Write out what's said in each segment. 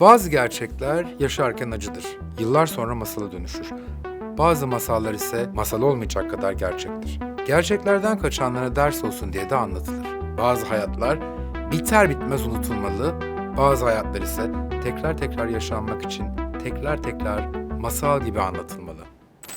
Bazı gerçekler yaşarken acıdır. Yıllar sonra masala dönüşür. Bazı masallar ise masal olmayacak kadar gerçektir. Gerçeklerden kaçanlara ders olsun diye de anlatılır. Bazı hayatlar biter bitmez unutulmalı, bazı hayatlar ise tekrar tekrar yaşanmak için tekrar tekrar masal gibi anlatılmalı.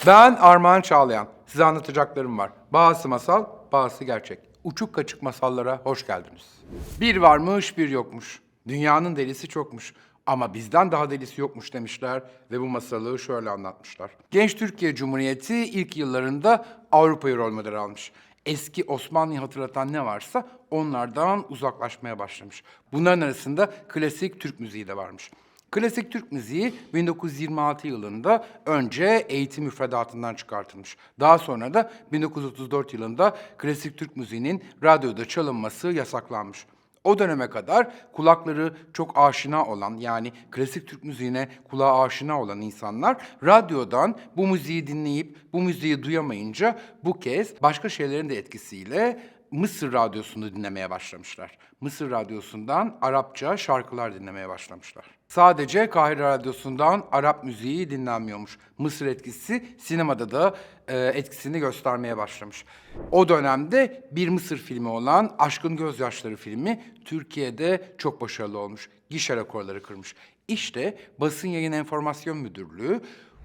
Ben Armağan Çağlayan. Size anlatacaklarım var. Bazısı masal, bazısı gerçek. Uçuk kaçık masallara hoş geldiniz. Bir varmış, bir yokmuş. Dünyanın delisi çokmuş. Ama bizden daha delisi yokmuş demişler ve bu masalı şöyle anlatmışlar. Genç Türkiye Cumhuriyeti ilk yıllarında Avrupa'yı rol model almış. Eski Osmanlı'yı hatırlatan ne varsa onlardan uzaklaşmaya başlamış. Bunların arasında klasik Türk müziği de varmış. Klasik Türk müziği 1926 yılında önce eğitim müfredatından çıkartılmış. Daha sonra da 1934 yılında klasik Türk müziğinin radyoda çalınması yasaklanmış. O döneme kadar kulakları çok aşina olan yani klasik Türk müziğine kulağa aşina olan insanlar radyodan bu müziği dinleyip bu müziği duyamayınca bu kez başka şeylerin de etkisiyle Mısır radyosunu dinlemeye başlamışlar. Mısır radyosundan Arapça şarkılar dinlemeye başlamışlar. Sadece Kahire radyosundan Arap müziği dinlenmiyormuş. Mısır etkisi sinemada da e, etkisini göstermeye başlamış. O dönemde bir Mısır filmi olan Aşkın Gözyaşları filmi Türkiye'de çok başarılı olmuş. Gişe rekorları kırmış. İşte Basın Yayın Enformasyon Müdürlüğü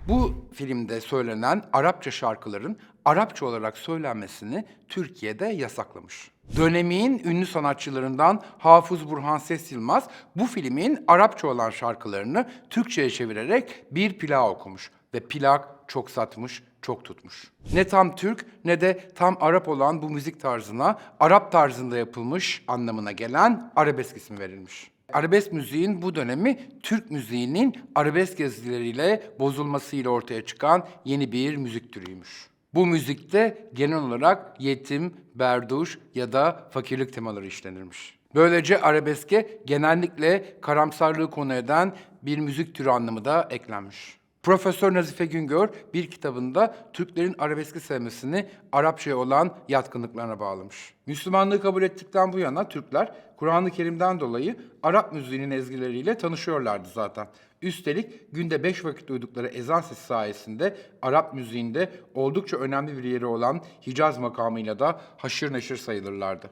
bu filmde söylenen Arapça şarkıların Arapça olarak söylenmesini Türkiye'de yasaklamış. Dönemin ünlü sanatçılarından Hafız Burhan Ses Yılmaz bu filmin Arapça olan şarkılarını Türkçe'ye çevirerek bir plak okumuş ve plak çok satmış, çok tutmuş. Ne tam Türk ne de tam Arap olan bu müzik tarzına Arap tarzında yapılmış anlamına gelen arabesk ismi verilmiş. Arabesk müziğin bu dönemi Türk müziğinin arabesk yazılarıyla bozulmasıyla ortaya çıkan yeni bir müzik türüymüş. Bu müzikte genel olarak yetim, berduş ya da fakirlik temaları işlenirmiş. Böylece arabeske genellikle karamsarlığı konu eden bir müzik türü anlamı da eklenmiş. Profesör Nazife Güngör bir kitabında Türklerin arabeski sevmesini Arapçaya olan yatkınlıklarına bağlamış. Müslümanlığı kabul ettikten bu yana Türkler Kur'an-ı Kerim'den dolayı Arap müziğinin ezgileriyle tanışıyorlardı zaten. Üstelik günde beş vakit duydukları ezan sesi sayesinde Arap müziğinde oldukça önemli bir yeri olan Hicaz makamıyla da haşır neşir sayılırlardı.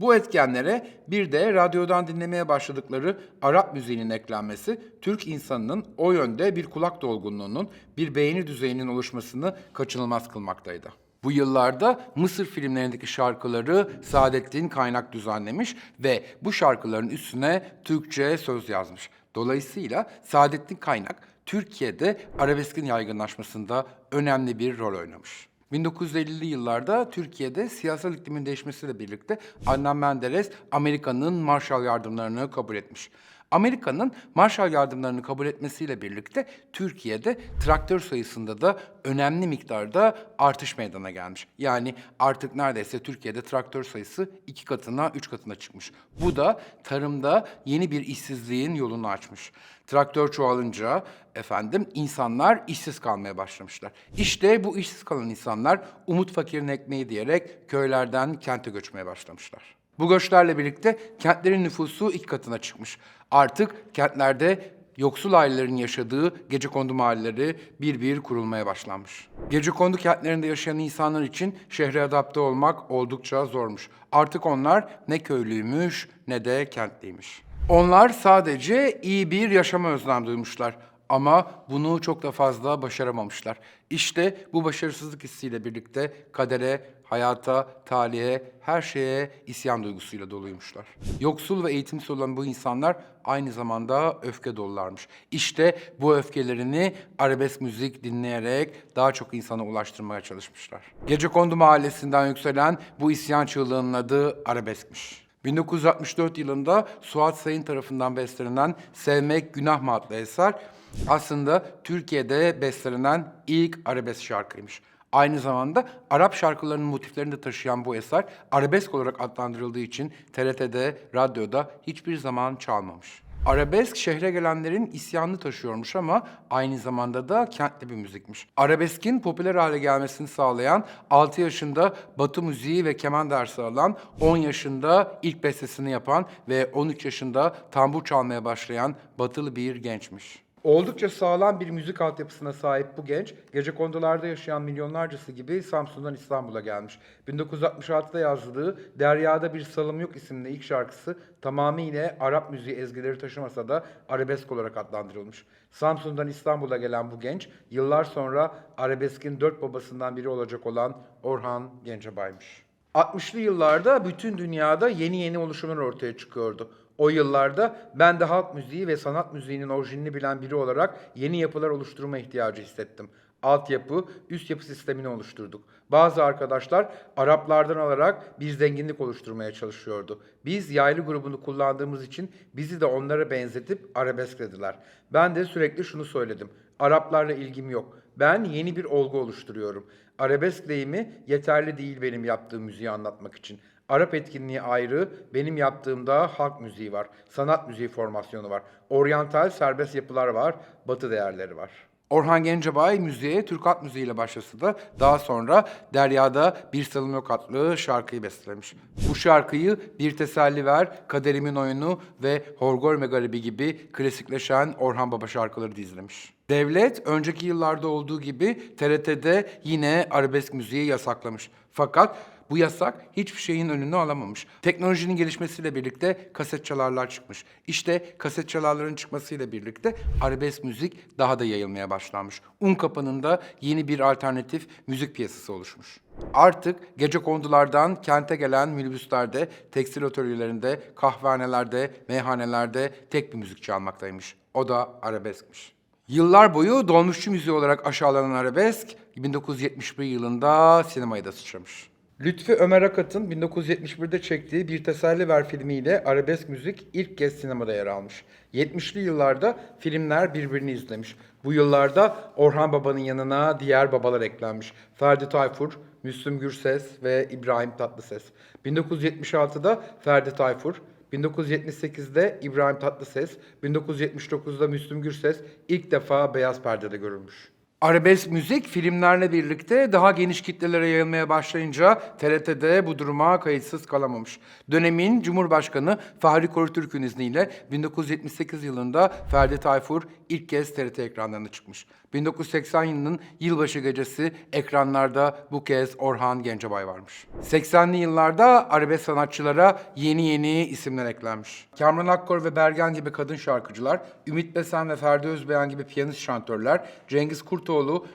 Bu etkenlere bir de radyodan dinlemeye başladıkları Arap müziğinin eklenmesi, Türk insanının o yönde bir kulak dolgunluğunun, bir beğeni düzeyinin oluşmasını kaçınılmaz kılmaktaydı. Bu yıllarda Mısır filmlerindeki şarkıları Saadettin Kaynak düzenlemiş ve bu şarkıların üstüne Türkçe söz yazmış. Dolayısıyla Saadettin Kaynak Türkiye'de arabeskin yaygınlaşmasında önemli bir rol oynamış. 1950'li yıllarda Türkiye'de siyasal iklimin değişmesiyle birlikte Adnan Menderes Amerika'nın Marshall yardımlarını kabul etmiş. Amerika'nın Marshall yardımlarını kabul etmesiyle birlikte Türkiye'de traktör sayısında da önemli miktarda artış meydana gelmiş. Yani artık neredeyse Türkiye'de traktör sayısı iki katına, üç katına çıkmış. Bu da tarımda yeni bir işsizliğin yolunu açmış. Traktör çoğalınca efendim insanlar işsiz kalmaya başlamışlar. İşte bu işsiz kalan insanlar umut fakirin ekmeği diyerek köylerden kente göçmeye başlamışlar. Bu göçlerle birlikte kentlerin nüfusu iki katına çıkmış. Artık kentlerde yoksul ailelerin yaşadığı gecekondu mahalleleri bir bir kurulmaya başlanmış. Gecekondu kentlerinde yaşayan insanlar için şehre adapte olmak oldukça zormuş. Artık onlar ne köylüymüş ne de kentliymiş. Onlar sadece iyi bir yaşama özlem duymuşlar ama bunu çok da fazla başaramamışlar. İşte bu başarısızlık hissiyle birlikte kadere, hayata, talihe, her şeye isyan duygusuyla doluymuşlar. Yoksul ve eğitimsiz olan bu insanlar aynı zamanda öfke dolularmış. İşte bu öfkelerini arabesk müzik dinleyerek daha çok insana ulaştırmaya çalışmışlar. Gecekondu mahallesinden yükselen bu isyan çığlığının adı arabeskmiş. 1964 yılında Suat Sayın tarafından bestelenen Sevmek Günah mı adlı eser aslında Türkiye'de bestelenen ilk arabesk şarkıymış. Aynı zamanda Arap şarkılarının motiflerini de taşıyan bu eser arabesk olarak adlandırıldığı için TRT'de, radyoda hiçbir zaman çalmamış. Arabesk şehre gelenlerin isyanını taşıyormuş ama aynı zamanda da kentli bir müzikmiş. Arabeskin popüler hale gelmesini sağlayan 6 yaşında batı müziği ve keman dersi alan, 10 yaşında ilk bestesini yapan ve 13 yaşında tambur çalmaya başlayan batılı bir gençmiş. Oldukça sağlam bir müzik altyapısına sahip bu genç, gece kondularda yaşayan milyonlarcası gibi Samsun'dan İstanbul'a gelmiş. 1966'da yazdığı Deryada Bir Salım Yok isimli ilk şarkısı tamamıyla Arap müziği ezgileri taşımasa da arabesk olarak adlandırılmış. Samsun'dan İstanbul'a gelen bu genç, yıllar sonra arabeskin dört babasından biri olacak olan Orhan Gencebay'mış. 60'lı yıllarda bütün dünyada yeni yeni oluşumlar ortaya çıkıyordu. O yıllarda ben de halk müziği ve sanat müziğinin orijinini bilen biri olarak yeni yapılar oluşturma ihtiyacı hissettim. Altyapı, üst yapı sistemini oluşturduk. Bazı arkadaşlar Araplardan alarak bir zenginlik oluşturmaya çalışıyordu. Biz yaylı grubunu kullandığımız için bizi de onlara benzetip arabesk dediler. Ben de sürekli şunu söyledim. Araplarla ilgim yok. Ben yeni bir olgu oluşturuyorum. Arabesk deyimi yeterli değil benim yaptığım müziği anlatmak için. Arap etkinliği ayrı, benim yaptığımda halk müziği var, sanat müziği formasyonu var, oryantal serbest yapılar var, batı değerleri var. Orhan Gencebay müziğe Türk halk müziğiyle başlasa da daha sonra Derya'da Bir Salım Yok adlı şarkıyı bestelemiş. Bu şarkıyı Bir Teselli Ver, Kaderimin Oyunu ve Horgor Megaribi gibi klasikleşen Orhan Baba şarkıları da izlemiş. Devlet önceki yıllarda olduğu gibi TRT'de yine arabesk müziği yasaklamış. Fakat bu yasak hiçbir şeyin önünü alamamış. Teknolojinin gelişmesiyle birlikte kaset çalarlar çıkmış. İşte kaset çalarların çıkmasıyla birlikte arabesk müzik daha da yayılmaya başlanmış. Unkapanı'nda yeni bir alternatif müzik piyasası oluşmuş. Artık gece kondulardan kente gelen minibüslerde, tekstil atölyelerinde, kahvehanelerde, meyhanelerde tek bir müzik çalmaktaymış. O da arabeskmiş. Yıllar boyu dolmuşçu müziği olarak aşağılanan arabesk 1971 yılında sinemaya da sıçramış. Lütfi Ömer Akat'ın 1971'de çektiği Bir Teselli Ver filmiyle arabesk müzik ilk kez sinemada yer almış. 70'li yıllarda filmler birbirini izlemiş. Bu yıllarda Orhan Baba'nın yanına diğer babalar eklenmiş. Ferdi Tayfur, Müslüm Gürses ve İbrahim Tatlıses. 1976'da Ferdi Tayfur, 1978'de İbrahim Tatlıses, 1979'da Müslüm Gürses ilk defa beyaz perdede görülmüş. Arabesk müzik filmlerle birlikte daha geniş kitlelere yayılmaya başlayınca TRT'de bu duruma kayıtsız kalamamış. Dönemin Cumhurbaşkanı Fahri Korutürk'ün izniyle 1978 yılında Ferdi Tayfur ilk kez TRT ekranlarına çıkmış. 1980 yılının yılbaşı gecesi ekranlarda bu kez Orhan Gencebay varmış. 80'li yıllarda arabesk sanatçılara yeni yeni isimler eklenmiş. Kamran Akkor ve Bergen gibi kadın şarkıcılar, Ümit Besen ve Ferdi Özbeğen gibi piyanist şantörler, Cengiz Kurtoğlu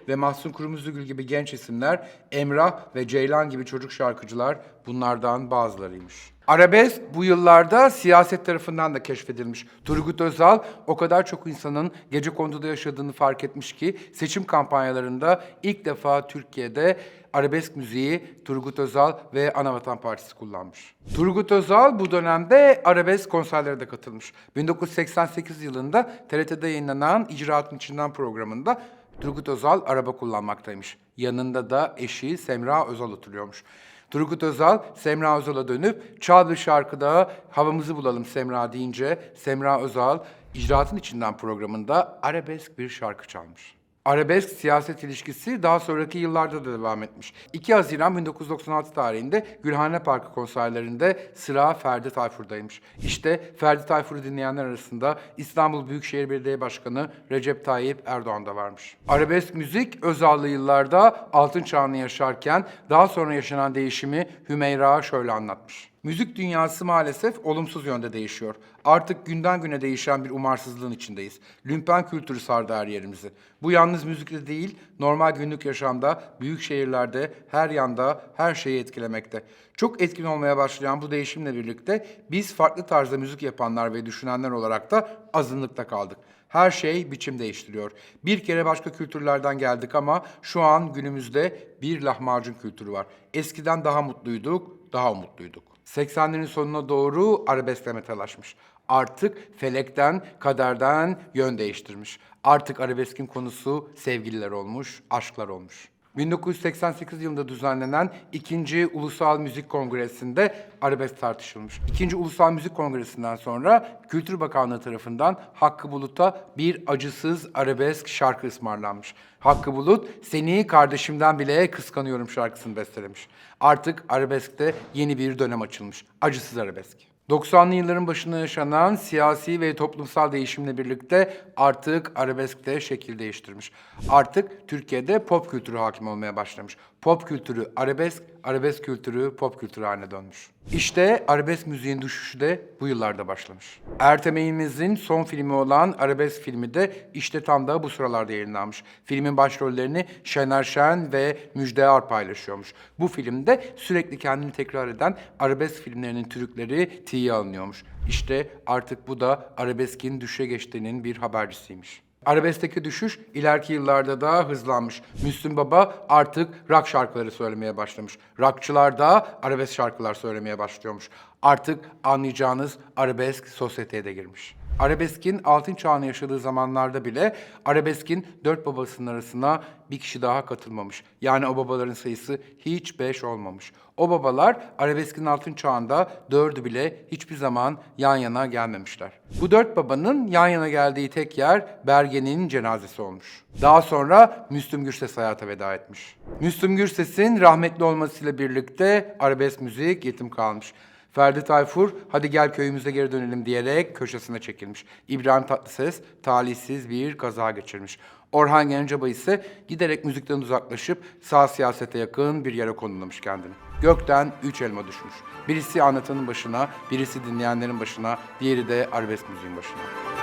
ve Mahsun Kırmızıgül gibi genç isimler, Emrah ve Ceylan gibi çocuk şarkıcılar bunlardan bazılarıymış. Arabesk bu yıllarda siyaset tarafından da keşfedilmiş. Turgut Özal o kadar çok insanın gece konduda yaşadığını fark etmiş ki seçim kampanyalarında ilk defa Türkiye'de arabesk müziği Turgut Özal ve Anavatan Partisi kullanmış. Turgut Özal bu dönemde arabesk konserlere de katılmış. 1988 yılında TRT'de yayınlanan İcraatın İçinden programında Turgut Özal araba kullanmaktaymış. Yanında da eşi Semra Özal oturuyormuş. Turgut Özal, Semra Özal'a dönüp çal bir şarkıda havamızı bulalım Semra deyince Semra Özal İcraatın İçinden programında arabesk bir şarkı çalmış. Arabesk siyaset ilişkisi daha sonraki yıllarda da devam etmiş. 2 Haziran 1996 tarihinde Gülhane Parkı konserlerinde sıra Ferdi Tayfur'daymış. İşte Ferdi Tayfur'u dinleyenler arasında İstanbul Büyükşehir Belediye Başkanı Recep Tayyip Erdoğan da varmış. Arabesk müzik Özal'lı yıllarda altın çağını yaşarken daha sonra yaşanan değişimi Hümeyra şöyle anlatmış. Müzik dünyası maalesef olumsuz yönde değişiyor. Artık günden güne değişen bir umarsızlığın içindeyiz. Lümpen kültürü sardı her yerimizi. Bu yalnız müzikle değil, normal günlük yaşamda, büyük şehirlerde, her yanda, her şeyi etkilemekte. Çok etkin olmaya başlayan bu değişimle birlikte biz farklı tarzda müzik yapanlar ve düşünenler olarak da azınlıkta kaldık. Her şey biçim değiştiriyor. Bir kere başka kültürlerden geldik ama şu an günümüzde bir lahmacun kültürü var. Eskiden daha mutluyduk, daha umutluyduk. 80'lerin sonuna doğru arabeskle metalaşmış. Artık felekten, kaderden yön değiştirmiş. Artık arabeskin konusu sevgililer olmuş, aşklar olmuş. 1988 yılında düzenlenen 2. Ulusal Müzik Kongresi'nde arabesk tartışılmış. 2. Ulusal Müzik Kongresi'nden sonra Kültür Bakanlığı tarafından Hakkı Bulut'a bir acısız arabesk şarkı ısmarlanmış. Hakkı Bulut, seni kardeşimden bile kıskanıyorum şarkısını bestelemiş. Artık arabeskte yeni bir dönem açılmış. Acısız arabesk. 90'lı yılların başında yaşanan siyasi ve toplumsal değişimle birlikte artık arabesk de şekil değiştirmiş. Artık Türkiye'de pop kültürü hakim olmaya başlamış. Pop kültürü arabesk, arabesk kültürü pop kültürü haline dönmüş. İşte arabesk müziğin düşüşü de bu yıllarda başlamış. Ertem Eğilmez'in son filmi olan Arabesk filmi de işte tam da bu sıralarda yayınlanmış. Filmin başrollerini Şener Şen ve Müjde Ar paylaşıyormuş. Bu filmde sürekli kendini tekrar eden arabesk filmlerinin türkleri tiye alınıyormuş. İşte artık bu da arabeskin düşe geçtiğinin bir habercisiymiş. Arabeskteki düşüş ileriki yıllarda da hızlanmış. Müslüm Baba artık rock şarkıları söylemeye başlamış. Rockçılar da arabesk şarkılar söylemeye başlıyormuş. Artık anlayacağınız arabesk sosyeteye de girmiş. Arabeskin altın çağını yaşadığı zamanlarda bile arabeskin dört babasının arasına bir kişi daha katılmamış. Yani o babaların sayısı hiç beş olmamış. O babalar arabeskin altın çağında dördü bile hiçbir zaman yan yana gelmemişler. Bu dört babanın yan yana geldiği tek yer Bergen'in cenazesi olmuş. Daha sonra Müslüm Gürses hayata veda etmiş. Müslüm Gürses'in rahmetli olmasıyla birlikte arabesk müzik yetim kalmış. Ferdi Tayfur hadi gel köyümüze geri dönelim diyerek köşesine çekilmiş. İbrahim Tatlıses talihsiz bir kaza geçirmiş. Orhan Gencebay ise giderek müzikten uzaklaşıp sağ siyasete yakın bir yere konumlamış kendini. Gökten üç elma düşmüş. Birisi anlatanın başına, birisi dinleyenlerin başına, diğeri de arabesk müziğin başına.